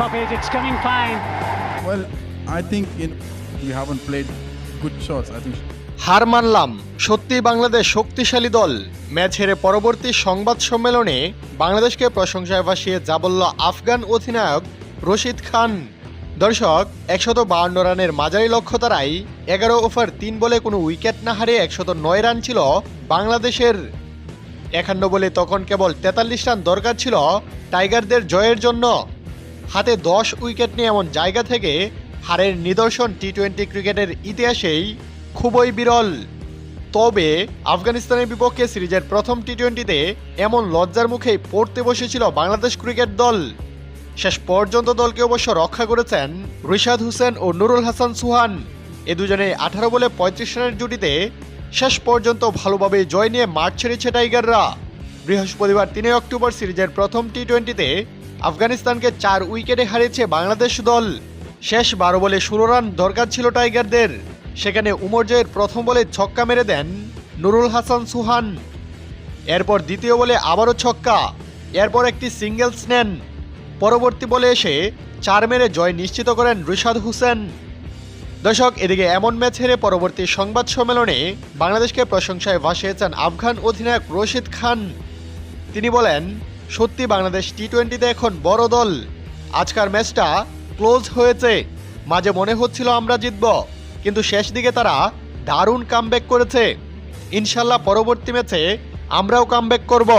top it. It's coming fine. Well, I think in, we haven't played good shots. I think হার মানলাম সত্যি বাংলাদেশ শক্তিশালী দল match হেরে পরবর্তী সংবাদ সম্মেলনে বাংলাদেশকে প্রশংসায় ভাসিয়ে যা বলল আফগান অধিনায়ক রশিদ খান দর্শক একশত বাহান্ন রানের মাঝারি লক্ষ্য তারাই এগারো ওভার তিন বলে কোনো উইকেট না হারিয়ে একশত নয় রান ছিল বাংলাদেশের একান্ন বলে তখন কেবল তেতাল্লিশ রান দরকার ছিল টাইগারদের জয়ের জন্য হাতে দশ উইকেট নিয়ে এমন জায়গা থেকে হারের নিদর্শন টি টোয়েন্টি ক্রিকেটের ইতিহাসেই খুবই বিরল। তবে আফগানিস্তানের বিপক্ষে সিরিজের প্রথম টি টোয়েন্টিতে এমন লজ্জার মুখেই পড়তে বসেছিল বাংলাদেশ ক্রিকেট দল। শেষ পর্যন্ত দলকে অবশ্য রক্ষা করেছেন রিশাদ হোসেন ও নুরুল হাসান সুহান। এ দুজনে আঠারো বলে পঁয়ত্রিশ রানের জুটিতে শেষ পর্যন্ত ভালোভাবে জয় নিয়ে মাঠ ছেড়েছে টাইগাররা। বৃহস্পতিবার তিনই অক্টোবর সিরিজের প্রথম টি টোয়েন্টিতে আফগানিস্তানকে চার উইকেটে হারিয়েছে বাংলাদেশ দল। শেষ বারো বলে ষোলো রান দরকার ছিল টাইগারদের। সেখানে উমর জয়ের প্রথম বলে ছক্কা মেরে দেন নুরুল হাসান সুহান। এরপর দ্বিতীয় বলে আবারও ছক্কা। এরপর একটি সিঙ্গেলস নেন। পরবর্তী বলে এসে চার মেরে জয় নিশ্চিত করেন রিশাদ হোসেন। দর্শক, এদিকে এমন ম্যাচ হেরে পরবর্তী সংবাদ সম্মেলনে বাংলাদেশকে প্রশংসায় ভাসিয়েছেন আফগান অধিনায়ক রশিদ খান। তিনি বলেন সত্যি বাংলাদেশ টি টোয়েন্টিতে এখন বড় দল। আজকার ম্যাচটা ক্লোজ হয়েছে। মাঝে মনে হচ্ছিল আমরা জিতব, কিন্তু শেষ দিকে তারা দারুণ কামব্যাক করেছে। ইনশাল্লাহ পরবর্তী ম্যাচে আমরাও কামব্যাক করব।